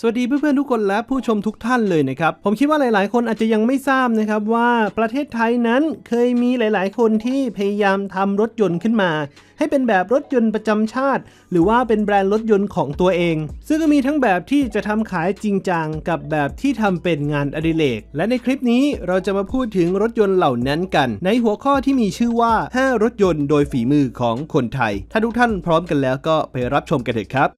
สวัสดีเพื่อนๆทุกคนและผู้ชมทุกท่านเลยนะครับ ผมคิดว่าหลายๆ คนอาจจะยังไม่ทราบนะครับว่าประเทศไทยนั้นเคยมีหลายๆ คนที่พยายามทำรถยนต์ขึ้นมา ให้เป็นแบบรถยนต์ประจำชาติ หรือว่าเป็นแบรนด์รถยนต์ของตัวเอง ซึ่งก็มีทั้งแบบที่จะทำขายจริงจังกับแบบที่ทำเป็นงานอดิเรกและในคลิปนี้เราจะมาพูดถึงรถยนต์เหล่านั้นกัน ในหัวข้อที่มีชื่อว่า 5 รถยนต์โดยฝีมือของคนไทย ถ้าทุกท่านพร้อมกันแล้วก็ไปรับชมกันเถอะครับ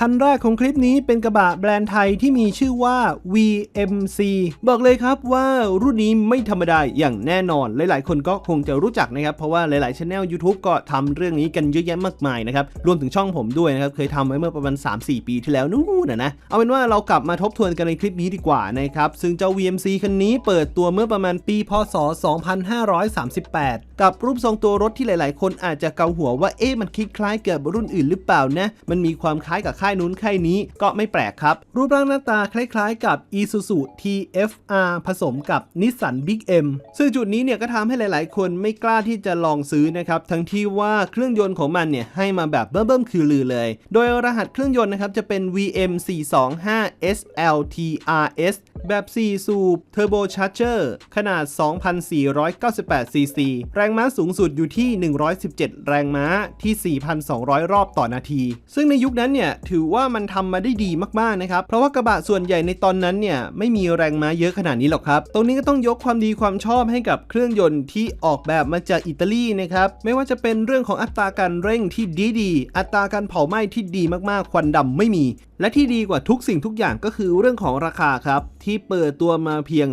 คันแรกของคลิปนี้เป็นกระบะแบรนด์ไทยที่มีชื่อว่า VMC บอกเลยครับว่ารุ่นนี้ไม่ธรรมดาอย่างแน่นอน หลายๆ คนก็คงจะรู้จักนะครับ เพราะว่าหลายๆช anel YouTube ก็ทำเรื่องนี้กันเยอะแยะมากมายนะครับ รวมถึงช่องผมด้วยนะครับ เคยทำไว้เมื่อประมาณ 3-4 ปีที่แล้วนู่นนะนะ เอาเป็นว่าเรากลับมาทบทวนกันในคลิปนี้ดีกว่านะครับ ซึ่งเจ้า VMC คันนี้เปิดตัวเมื่อประมาณปี พศ 2538 กับรูปทรงตัวรถที่หลาย ๆ คนอาจจะเกาหัวว่าเอ๊ะมันคล้ายๆกับรุ่นอื่นหรือเปล่านะ มันมีความคล้ายกับค่ายนู้นค่ายนี้ก็ไม่แปลกครับ รูปร่างหน้าตาคล้ายๆ กับ Isuzu TFR ผสมกับ Nissan Big M ซึ่งจุดนี้เนี่ยก็ทำให้หลายๆ คนไม่กล้าที่จะลองซื้อนะครับ ทั้งที่ว่าเครื่องยนต์ของมันเนี่ยให้มาแบบเบิ่มๆคือลือเลย โดยรหัสเครื่องยนต์นะครับจะเป็น VM 425 SLTRS แบบ 4 สูบ Turbo Charger ขนาด 2,498 ซีซี แรงม้าสูงสุดอยู่ที่ 117 แรงม้าที่ 4,200 รอบต่อนาที ซึ่งในยุคนั้นเนี่ยถือว่ามันทำมาได้ดีมากๆนะครับ เพราะว่ากระบะส่วนใหญ่ในตอนนั้นเนี่ยไม่มีแรงม้าเยอะขนาดนี้หรอกครับ ตรงนี้ก็ต้องยกความดีความชอบให้กับเครื่องยนต์ที่ออกแบบมาจากอิตาลีนะครับไม่ว่าจะเป็นเรื่องของอัตราการเร่งที่ดีดีอัตราการเผาไหม้ที่ดีมากๆ ควันดำไม่มี และที่ดีกว่าทุกสิ่งทุกอย่างก็คือเรื่องของราคาครับ ที่เปิดตัวมาเพียง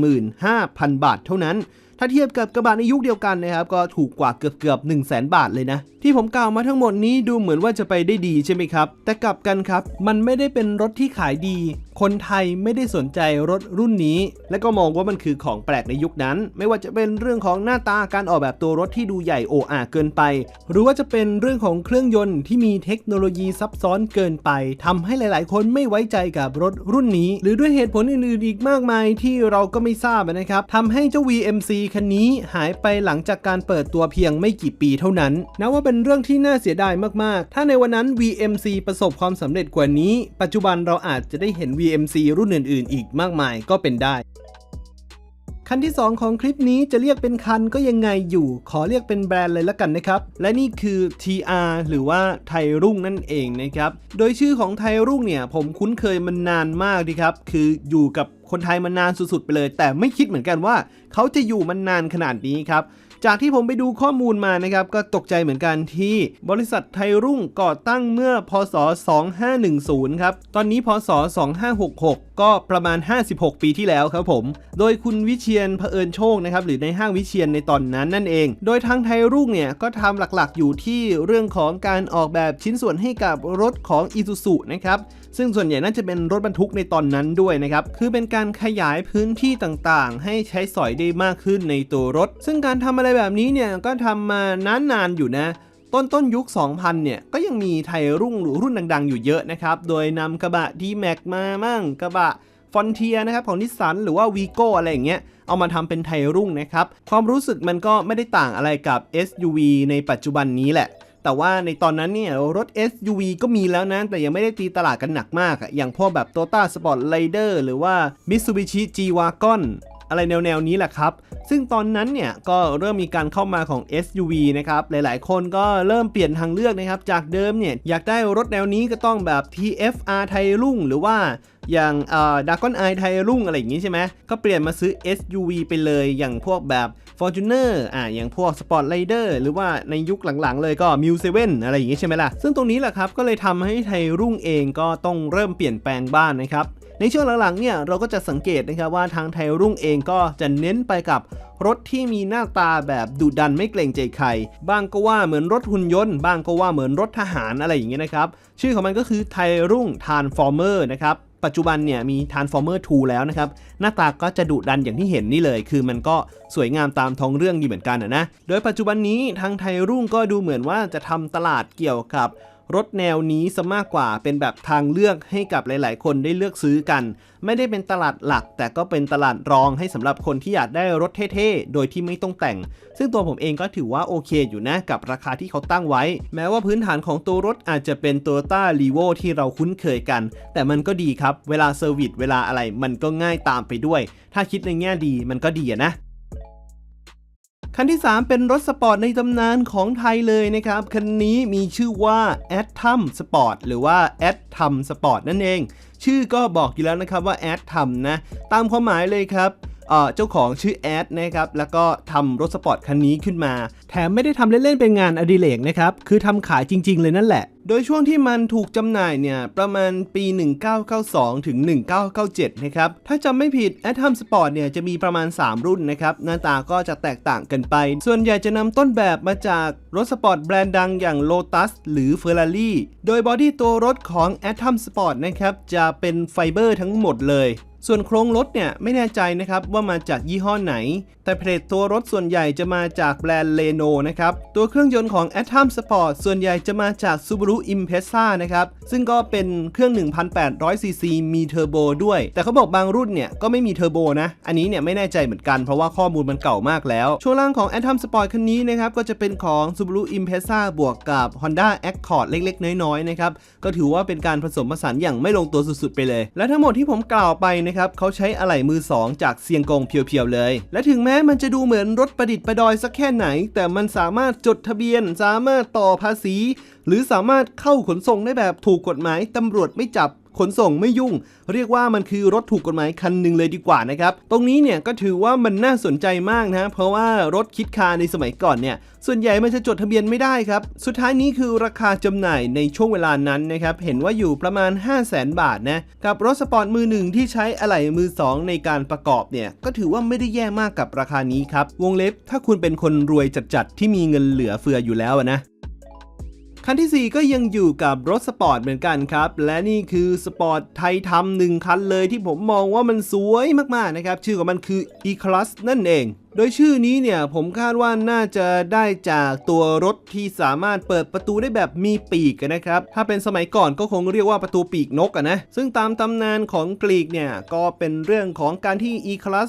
315,000 บาทเท่านั้น ถ้าเทียบกับกระบะในยุคเดียวกันนะครับก็ถูกกว่าเกือบเกือบ1 0 0 0 0 0บาทเลยนะ ที่ผมกล่าวมาทั้งหมดนี้ดูเหมือนว่าจะไปได้ดีใช่ไหมครับ แต่กลับกันครับ มันไม่ได้เป็นรถที่ขายดี คนไทยไม่ได้สนใจรถรุ่นนี้ และก็มองว่ามันคือของแปลกในยุคนั้น ไม่ว่าจะเป็นเรื่องของหน้าตาการออกแบบตัวรถที่ดูใหญ่โออาเกินไป หรือว่าจะเป็นเรื่องของเครื่องยนต์ที่มีเทคโนโลยีซับซ้อนเกินไปทำให้หลาย ๆ คนไม่ไว้ใจกับรถรุ่นนี้ หรือด้วยเหตุผลอื่น ๆ อีกมากมายที่เราก็ไม่ทราบนะครับทำให้เจ้า VMC คันนี้หายไปหลังจากการเปิดตัวเพียงไม่กี่ปีเท่านั้นนับว่าเป็นเรื่องที่น่าเสียดายมากๆ ถ้าในวันนั้น VMC ประสบความสำเร็จกว่านี้ ปัจจุบันเราอาจจะได้เห็น VMC รุ่นอื่น ๆ อีกมากมายก็เป็นได้ คันที่ 2 ของคลิปนี้จะเรียกเป็นคันก็ยังไงอยู่ ขอเรียกเป็นแบรนด์เลยละกันนะครับ และนี่คือ TR หรือว่าไทยรุ่งนั่นเองนะครับ โดยชื่อของไทยรุ่งเนี่ย ผมคุ้นเคยมันนานมากดีครับ คืออยู่กับคนไทยมานานสุดๆไปเลย แต่ไม่คิดเหมือนกันว่า เขาจะอยู่มันนานขนาดนี้ครับ จากที่ผมไปดูข้อมูลมานะครับก็ตกใจเหมือนกันที่บริษัทไทยรุ่งก่อตั้งเมื่อพศ 2510 ครับ ตอนนี้พศ 2566 ก็ประมาณ 56 ปีที่แล้วครับผม โดยคุณวิเชียนเผอิญโชคนะครับหรือในห้างวิเชียนในตอนนั้นนั่นเอง โดยทางไทยรุ่งเนี่ยก็ทำหลักๆ อยู่ที่เรื่องของการออกแบบชิ้นส่วนให้กับรถของ i s u z u นะครับซึ่งส่วนใหญ่น่าจะเป็นรถบรรทุกในตอนนั้นด้วยนะครับ คือเป็นการขยายพื้นที่ต่างๆ ให้ใช้สอยได้มากขึ้นในตัวรถ ซึ่งการทำอะไรไรแบบนี้เนี่ยก็ทำมานานๆอยู่นะ ต้นต้นยุค 2000 เนี่ยก็ยังมีไทยรุ่งหรือรุ่นดังๆ อยู่เยอะนะครับ โดยนำกระบะ D-Max มามั่งกระบะฟอนเทียนะครับของนิสสันหรือว่าวีโก้อะไรอย่างเงี้ยเอามาทำเป็นไทยรุ่งนะครับ ความรู้สึกมันก็ไม่ได้ต่างอะไรกับ SUV ในปัจจุบันนี้แหละแต่ว่าในตอนนั้นเนี่ยรถ SUV ก็มีแล้วนะ แต่ยังไม่ได้ตีตลาดกันหนักมาก อย่างพวกแบบ Toyota Sportlider หรือว่า Mitsubishi G-Wagon อะไรแนวๆนี้แหละครับ ซึ่งตอนนั้นเนี่ยก็เริ่มมีการเข้ามาของ SUV นะครับ หลายๆ คนก็เริ่มเปลี่ยนทางเลือกนะครับ จากเดิมเนี่ยอยากได้รถแนวนี้ก็ต้องแบบ TFR ไทยรุ่งหรือว่าอย่างดากอนไอไทยรุ่งอะไรอย่างงี้ใช่ไหม ก็เปลี่ยนมาซื้อ SUV ไปเลยอย่างพวกแบบ Fortuner อ่าอย่างพวก Sportlider หรือว่าในยุคหลังๆ เลยก็ m u 7อะไรอย่างงี้ใช่ไหมล่ะ ซึ่งตรงนี้แหละครับ ก็เลยทำให้ไทยรุ่งเองก็ต้องเริ่มเปลี่ยนแปลงบ้านนะครับ ในช่วงหลังๆเนี่ยเราก็จะสังเกตนะครับว่าทางไทยรุ่งเองก็จะเน้นไปกับรถที่มีหน้าตาแบบดุดันไม่เกรงใจใคร บ้างก็ว่าเหมือนรถหุ่นยนต์ บ้างก็ว่าเหมือนรถทหารอะไรอย่างเงี้ยนะครับ ชื่อของมันก็คือไทยรุ่ง Transformer นะครับ ปัจจุบันเนี่ยมี Transformer 2 แล้วนะครับ หน้าตาก็จะดุดันอย่างที่เห็นนี่เลย คือมันก็สวยงามตามท้องเรื่องดีเหมือนกันนะนะโดยปัจจุบันนี้ทางไทยรุ่งก็ดูเหมือนว่าจะทำตลาดเกี่ยวกับ รถแนวนี้ซะมากกว่าเป็นแบบทางเลือกให้กับหลาย ๆ คนได้เลือกซื้อกัน ไม่ได้เป็นตลาดหลัก แต่ก็เป็นตลาดรองให้สำหรับคนที่อยากได้รถเท่ๆ โดยที่ไม่ต้องแต่ง ซึ่งตัวผมเองก็ถือว่าโอเคอยู่นะกับราคาที่เขาตั้งไว้ แม้ว่าพื้นฐานของตัวรถอาจจะเป็น Toyota r e v o ที่เราคุ้นเคยกัน แต่มันก็ดีครับ เวลาเซอร์วิสเวลาอะไรมันก็ง่ายตามไปด้วย ถ้าคิดในแง่ดีมันก็ดีนะ คันที่ 3 เป็นรถสปอร์ตในตำนานของไทยเลยนะครับ คันนี้มีชื่อว่า a d t u m Sport หรือว่า a d t u m Sport นั่นเอง ชื่อก็บอกอยู่แล้วนะครับว่า a d t u m นะ ตามความหมายเลยครับ เจ้าของชื่อแอดนะครับแล้วก็ทำรถสปอร์ตคันนี้ขึ้นมา แถมไม่ได้ทำเล่นๆเป็นงานอดิเรกนะครับคือทำขายจริง ๆ เลยนั่นแหละ โดยช่วงที่มันถูกจำหน่ายเนี่ยประมาณปี 1992 ถึง 1997 นะครับถ้าจำไม่ผิด a t o m Sport เนี่ยจะมีประมาณ 3 รุ่นนะครับหน้าตาก็จะแตกต่างกันไป ส่วนใหญ่จะนำต้นแบบมาจากรถสปอร์ตแบรนด์ดังอย่าง Lotus หรือ Ferrari โดยบอดี้ตัวรถของ a t o m Sport นะครับจะเป็นไฟเบอร์ทั้งหมดเลย ส่วนโครงรถเนี่ยไม่แน่ใจนะครับว่ามาจากยี่ห้อไหน แต่เพลทตัวรถส่วนใหญ่จะมาจากแบรนด์เลโนนะครับ ตัวเครื่องยนต์ของ Atom Sport ส่วนใหญ่จะมาจาก Subaru Impreza นะครับ ซึ่งก็เป็นเครื่อง 1,800cc มีเทอร์โบด้วย แต่เขาบอกบางรุ่นเนี่ยก็ไม่มีเทอร์โบนะ อันนี้เนี่ยไม่แน่ใจเหมือนกันเพราะว่าข้อมูลมันเก่ามากแล้ว ช่วงล่างของ Atom Sport คันนี้นะครับก็จะเป็นของ Subaru Impreza บวกกับ Honda Accord เล็ก ๆ น้อยๆนะครับ ก็ถือว่าเป็นการผสมผสานอย่างไม่ลงตัวสุดๆไปเลย และทั้งหมดที่ผมกล่าวไปนะครับเขาใช้อะไหล่มือ 2 จากเซียงกงเพียวๆเลย และถึงแม้มันจะดูเหมือนรถประดิษฐ์ประดอยสักแค่ไหน แต่มันสามารถจดทะเบียน สามารถต่อภาษี หรือสามารถเข้าขนส่งได้แบบถูกกฎหมายตำรวจไม่จับ ขนส่งไม่ยุ่ง เรียกว่ามันคือรถถูกกฎหมายคันหนึ่งเลยดีกว่านะครับ ตรงนี้เนี่ยก็ถือว่ามันน่าสนใจมากนะเพราะว่ารถคิดคาในสมัยก่อนเนี่ยส่วนใหญ่มันจะจดทะเบียนไม่ได้ครับ สุดท้ายนี้คือราคาจำหน่ายในช่วงเวลานั้นนะครับเห็นว่าอยู่ประมาณ 5 0 0แสนบาทนะกับรถสปอร์ตมือหนึ่งที่ใช้อะไหล่มือ 2 ในการประกอบเนี่ยก็ถือว่าไม่ได้แย่มากกับราคานี้ครับวงเล็บถ้าคุณเป็นคนรวยจัดๆที่มีเงินเหลือเฟืออยู่แล้วนะ คันที่ 4 ก็ยังอยู่กับรถสปอร์ตเหมือนกันครับ และนี่คือสปอร์ตไทยทำหนึ่งคันเลยที่ผมมองว่ามันสวยมากๆนะครับ ชื่อของมันคือ E-Class นั่นเองโดยชื่อนี้เนี่ยผมคาดว่าน่าจะได้จากตัวรถที่สามารถเปิดประตูได้แบบมีปีกนะครับ ถ้าเป็นสมัยก่อนก็คงเรียกว่าประตูปีกนกอะนะ ซึ่งตามตำนานของกรีกเนี่ยก็เป็นเรื่องของการที่ E-Class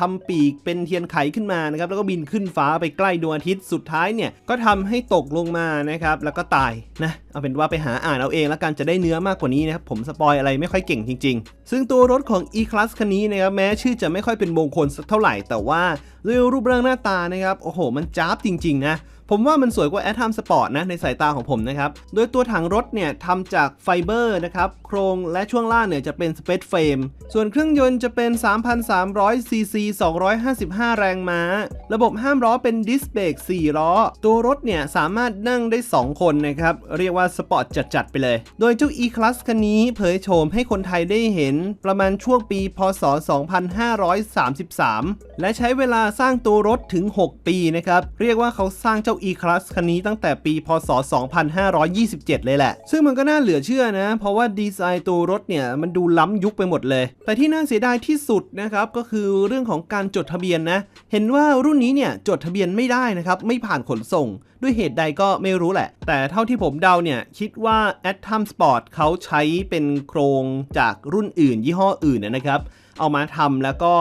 ทำปีกเป็นเทียนไขขึ้นมานะครับแล้วก็บินขึ้นฟ้าไปใกล้ดวงอาทิตย์สุดท้ายเนี่ยก็ทำให้ตกลงมานะครับแล้วก็ตายนะเอาเป็นว่าไปหาอ่านเอาเองแล้วกันจะได้เนื้อมากกว่านี้นะครับผมสปอยอะไรไม่ค่อยเก่งจริง ๆ ซึ่งตัวรถของ E-Class คันนี้นะครับแม้ชื่อจะไม่ค่อยเป็นมงคลสักเท่าไหร่ แต่ว่าด้วยรูปร่างหน้าตานะครับโอ้โห มันจ้าบจริง ๆ นะ ผมว่ามันสวยกว่า a t o m Sport นะในสายตาของผมนะครับโดยตัวถังรถเนี่ยทำจากไฟเบอร์นะครับโครงและช่วงล่างเนี่ยจะเป็นสเปซเฟรมส่วนเครื่องยนต์จะเป็น 3,300 ซีซี 255 แรงม้า ระบบห้ามล้อเป็นดิสเบรก4ล้อ ตัวรถเนี่ยสามารถนั่งได้ 2 คนนะครับ เรียกว่าสปอร์ตจัด ๆ ไปเลย โดยเจ้า E-Class คันนี้เผยโฉมให้คนไทยได้เห็นประมาณช่วงปี พศ 2533 และใช้เวลาสร้างตัวรถถึง 6 ปีนะครับ เรียกว่าเขาสร้างเจ้า E-Class คันนี้ตั้งแต่ปีพศ 2527 เลยแหละ ซึ่งมันก็น่าเหลือเชื่อนะ เพราะว่าดีไซน์ตัวรถเนี่ย มันดูล้ำยุคไปหมดเลย แต่ที่น่าเสียดายที่สุดนะครับ ก็คือเรื่องของการจดทะเบียนนะ เห็นว่ารุ่นนี้เนี่ย จดทะเบียนไม่ได้นะครับ ไม่ผ่านขนส่ง ด้วยเหตุใดก็ไม่รู้แหละ แต่เท่าที่ผมเดาเนี่ย คิดว่า Atom Sport เขาใช้เป็นโครงจากรุ่นอื่น ยี่ห้ออื่นนะครับ เอามาทำแล้วก็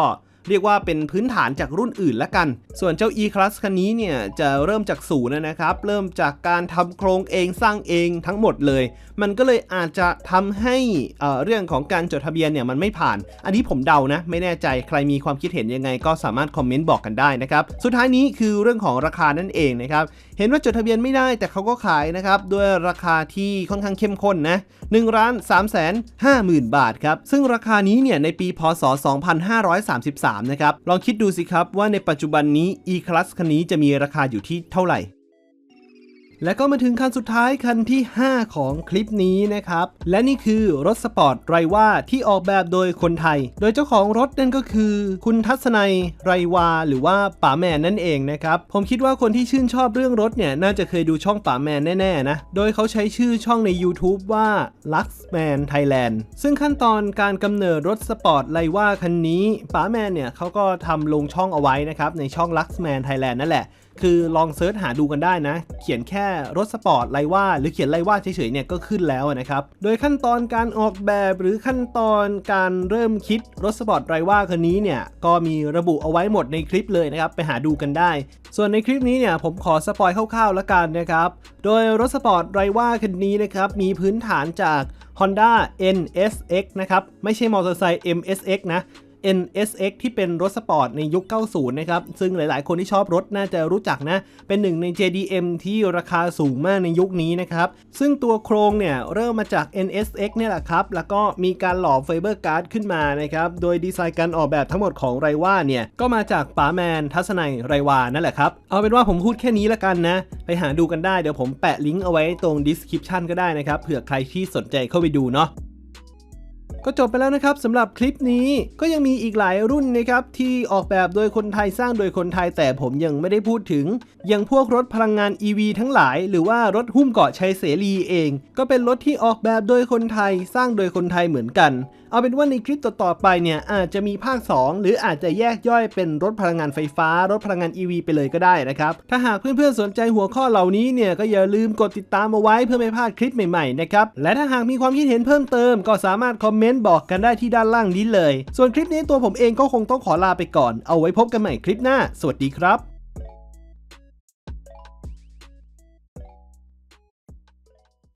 เรียกว่าเป็นพื้นฐานจากรุ่นอื่นละกัน ส่วนเจ้า E-Class คันนี้เนี่ยจะเริ่มจากศูนย์นะครับ เริ่มจากการทำโครงเองสร้างเองทั้งหมดเลย มันก็เลยอาจจะทำให้เอ่อเรื่องของการจดทะเบียนเนี่ยมันไม่ผ่าน อันนี้ผมเดานะ ไม่แน่ใจใครมีความคิดเห็นยังไงก็สามารถคอมเมนต์บอกกันได้นะครับ สุดท้ายนี้คือเรื่องของราคานั่นเองนะครับ เห็นว่าจดทะเบียนไม่ได้แต่เขาก็ขายนะครับด้วยราคาที่ค่อนข้างเข้มข้นนะ1ล้าน3แสน5หมื่นบาทครับ ซึ่งราคานี้เนี่ยในปีพศ 2533นะครับ ลองคิดดูสิครับว่าในปัจจุบันนี้ E-Class คันนี้จะมีราคาอยู่ที่เท่าไหร่ และก็มาถึงคันสุดท้ายคันที่ 5 ของคลิปนี้นะครับ และนี่คือรถสปอร์ตไรว่าที่ออกแบบโดยคนไทย โดยเจ้าของรถนั่นก็คือ คุณทัศนัยไรวา หรือว่าป๋าแมนนั่นเองนะครับ ผมคิดว่าคนที่ชื่นชอบเรื่องรถเนี่ย น่าจะเคยดูช่องป๋าแมนแน่ๆนะ โดยเขาใช้ชื่อช่องใน YouTube ว่า Luxman Thailand ซึ่งขั้นตอนการกำเนิดรถสปอร์ตไรว่าคันนี้ป๋าแมนเนี่ยเขาก็ทำลงช่องเอาไว้นะครับในช่อง Luxman Thailand นั่นแหละ คือลองเซิร์ชหาดูกันได้นะ เขียนแค่รถสปอร์ตไรว่า หรือเขียนไรว่าเฉยๆเนี่ยก็ขึ้นแล้วนะครับ โดยขั้นตอนการออกแบบหรือขั้นตอนการเริ่มคิดรถสปอร์ตไรว่าคันนี้เนี่ยก็มีระบุเอาไว้หมดในคลิปเลยนะครับไปหาดูกันได้ ส่วนในคลิปนี้เนี่ยผมขอสปอยคร่าวๆแล้วกันนะครับโดยรถสปอร์ตไรว่าคันนี้นะครับมีพื้นฐานจาก Honda NSX นะครับไม่ใช่มอเตอร์ไซค์ MSX นะ NSX ที่เป็นรถสปอร์ตในยุค 90 นะครับ ซึ่งหลาย ๆ คนที่ชอบรถน่าจะรู้จักนะ เป็นหนึ่งใน JDM ที่ราคาสูงมากในยุคนี้นะครับ ซึ่งตัวโครงเนี่ยเริ่มมาจาก NSX เนี่ยแหละครับ แล้วก็มีการหล่อไฟเบอร์การ์ดขึ้นมานะครับ โดยดีไซน์การออกแบบทั้งหมดของไรว่าเนี่ย ก็มาจากป๋าแมนทัศนัยไรวานั่นแหละครับ เอาเป็นว่าผมพูดแค่นี้ละกันนะ ไปหาดูกันได้ เดี๋ยวผมแปะลิงก์เอาไว้ตรง description ก็ได้นะครับ เผื่อใครที่สนใจเข้าไปดูเนาะ ก็จบไปแล้วนะครับสำหรับคลิปนี้ก็ยังมีอีกหลายรุ่นนะครับที่ออกแบบโดยคนไทยสร้างโดยคนไทยแต่ผมยังไม่ได้พูดถึง อย่างพวกรถพลังงาน EV ทั้งหลาย หรือว่ารถหุ้มเกาะชัยเสรีเอง ก็เป็นรถที่ออกแบบโดยคนไทยสร้างโดยคนไทยเหมือนกัน เอาเป็นว่าในคลิปต่อๆไปเนี่ยอาจจะมีภาค 2 หรืออาจจะแยกย่อยเป็นรถพลังงานไฟฟ้า รถพลังงาน EV ไปเลยก็ได้นะครับ ถ้าหากเพื่อนๆสนใจหัวข้อเหล่านี้เนี่ยก็อย่าลืมกดติดตามเอาไว้เพื่อไม่พลาดคลิปใหม่ๆนะครับ และถ้าหากมีความคิดเห็นเพิ่มเติม ก็สามารถคอมเมนต์บอกกันได้ที่ด้านล่างนี้เลย ส่วนคลิปนี้ตัวผมเองก็คงต้องขอลาไปก่อน เอาไว้พบกันใหม่คลิปหน้า สวัสดีครับ